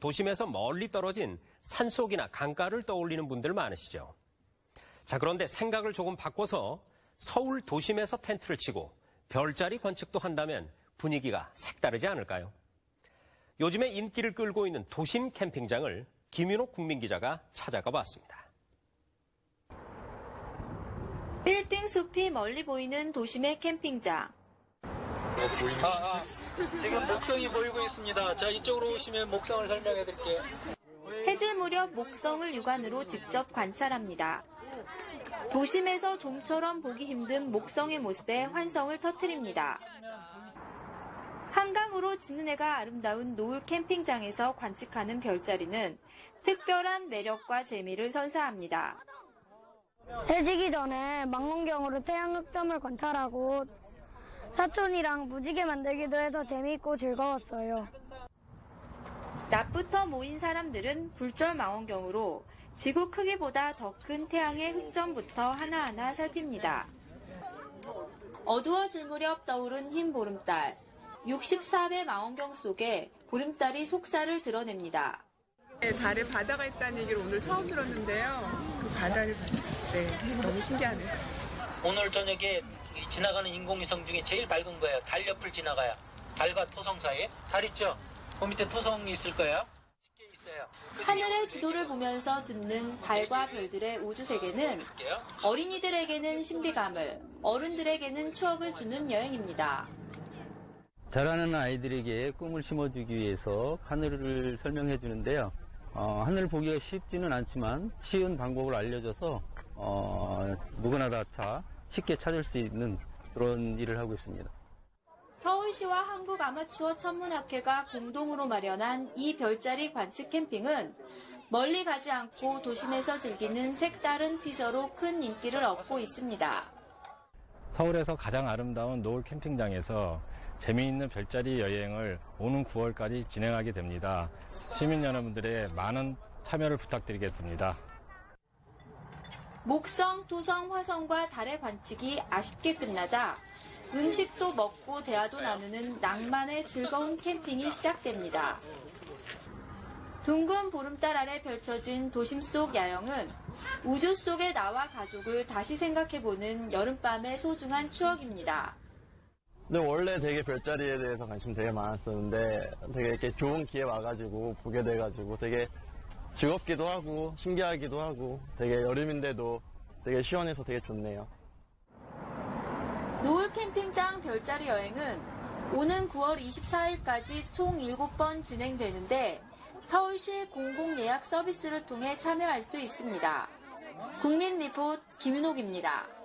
도심에서 멀리 떨어진 산속이나 강가를 떠올리는 분들 많으시죠. 자, 그런데 생각을 조금 바꿔서 서울 도심에서 텐트를 치고 별자리 관측도 한다면 분위기가 색다르지 않을까요? 요즘에 인기를 끌고 있는 도심 캠핑장을 김윤옥 국민기자가 찾아가 봤습니다. 빌딩 숲이 멀리 보이는 도심의 캠핑장. 아, 아, 지금 목성이 보이고 있습니다. 자, 이쪽으로 오시면 목성을 설명해 드릴게요. 해질 무렵 목성을 육안으로 직접 관찰합니다. 도심에서 좀처럼 보기 힘든 목성의 모습에 환성을 터뜨립니다. 한강으로 지는 해가 아름다운 노을 캠핑장에서 관측하는 별자리는 특별한 매력과 재미를 선사합니다. 해지기 전에 망원경으로 태양 흑점을 관찰하고 사촌이랑 무지개 만들기도 해서 재미있고 즐거웠어요. 낮부터 모인 사람들은 굴절 망원경으로 지구 크기보다 더 큰 태양의 흑점부터 하나하나 살핍니다. 어두워질 무렵 떠오른 흰 보름달. 64배 망원경 속에 보름달이 속살을 드러냅니다. 네, 달에 바다가 있다는 얘기를 오늘 처음 들었는데요. 그 바다를 봤을 때 너무 신기하네요. 오늘 저녁에 이 지나가는 인공위성 중에 제일 밝은 거예요. 달 옆을 지나가요. 달과 토성 사이에. 달 있죠? 그 밑에 토성이 있을 거예요. 쉽게 있어요. 그 하늘의 지도를 보면서 듣는 달과 별들의 우주 세계는 볼게요. 어린이들에게는 신비감을, 어른들에게는 추억을 주는 여행입니다. 자라는 아이들에게 꿈을 심어주기 위해서 하늘을 설명해 주는데요. 어, 하늘 보기가 쉽지는 않지만 쉬운 방법을 알려줘서 어, 누구나 다 쉽게 찾을 수 있는 그런 일을 하고 있습니다. 서울시와 한국 아마추어 천문학회가 공동으로 마련한 이 별자리 관측 캠핑은 멀리 가지 않고 도심에서 즐기는 색다른 피서로 큰 인기를 얻고 있습니다. 서울에서 가장 아름다운 노을 캠핑장에서 재미있는 별자리 여행을 오는 9월까지 진행하게 됩니다. 시민 여러분들의 많은 참여를 부탁드리겠습니다. 목성, 토성, 화성과 달의 관측이 아쉽게 끝나자 음식도 먹고 대화도 나누는 낭만의 즐거운 캠핑이 시작됩니다. 둥근 보름달 아래 펼쳐진 도심 속 야영은 우주 속의 나와 가족을 다시 생각해보는 여름밤의 소중한 추억입니다. 근데 원래 되게 별자리에 대해서 관심 되게 많았었는데 되게 이렇게 좋은 기회 와가지고 보게 돼가지고 되게 즐겁기도 하고 신기하기도 하고 되게 여름인데도 되게 시원해서 되게 좋네요. 노을 캠핑장 별자리 여행은 오는 9월 24일까지 총 7번 진행되는데 서울시 공공 예약 서비스를 통해 참여할 수 있습니다. 국민 리포트 김윤옥입니다.